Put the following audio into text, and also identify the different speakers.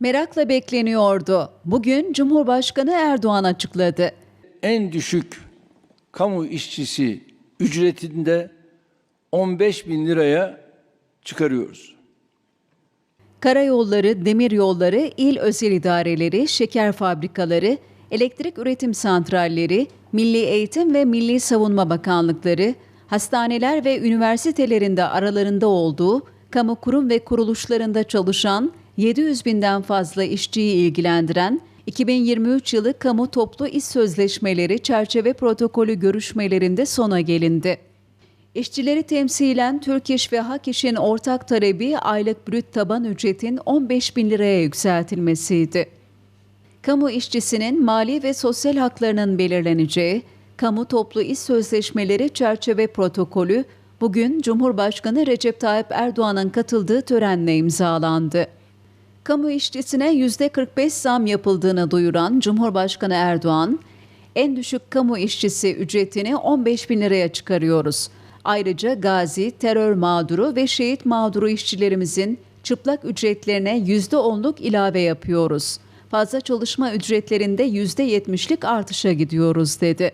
Speaker 1: Merakla bekleniyordu. Bugün Cumhurbaşkanı Erdoğan açıkladı.
Speaker 2: En düşük kamu işçisi ücretinde 15 bin liraya çıkarıyoruz.
Speaker 1: Karayolları, demiryolları, il özel idareleri, şeker fabrikaları, elektrik üretim santralleri, Milli Eğitim ve Milli Savunma Bakanlıkları, hastaneler ve üniversitelerinde aralarında olduğu kamu kurum ve kuruluşlarında çalışan 700 binden fazla işçiyi ilgilendiren 2023 yılı kamu toplu iş sözleşmeleri çerçeve protokolü görüşmelerinde sona gelindi. İşçileri temsilen Türk İş ve Hak İş'in ortak talebi aylık brüt taban ücretin 15 bin liraya yükseltilmesiydi. Kamu işçisinin mali ve sosyal haklarının belirleneceği Kamu Toplu İş Sözleşmeleri Çerçeve Protokolü bugün Cumhurbaşkanı Recep Tayyip Erdoğan'ın katıldığı törenle imzalandı. Kamu işçisine %45 zam yapıldığını duyuran Cumhurbaşkanı Erdoğan, en düşük kamu işçisi ücretini 15 bin liraya çıkarıyoruz. Ayrıca gazi, terör mağduru ve şehit mağduru işçilerimizin çıplak ücretlerine %10'luk ilave yapıyoruz. Fazla çalışma ücretlerinde %70'lik artışa gidiyoruz dedi.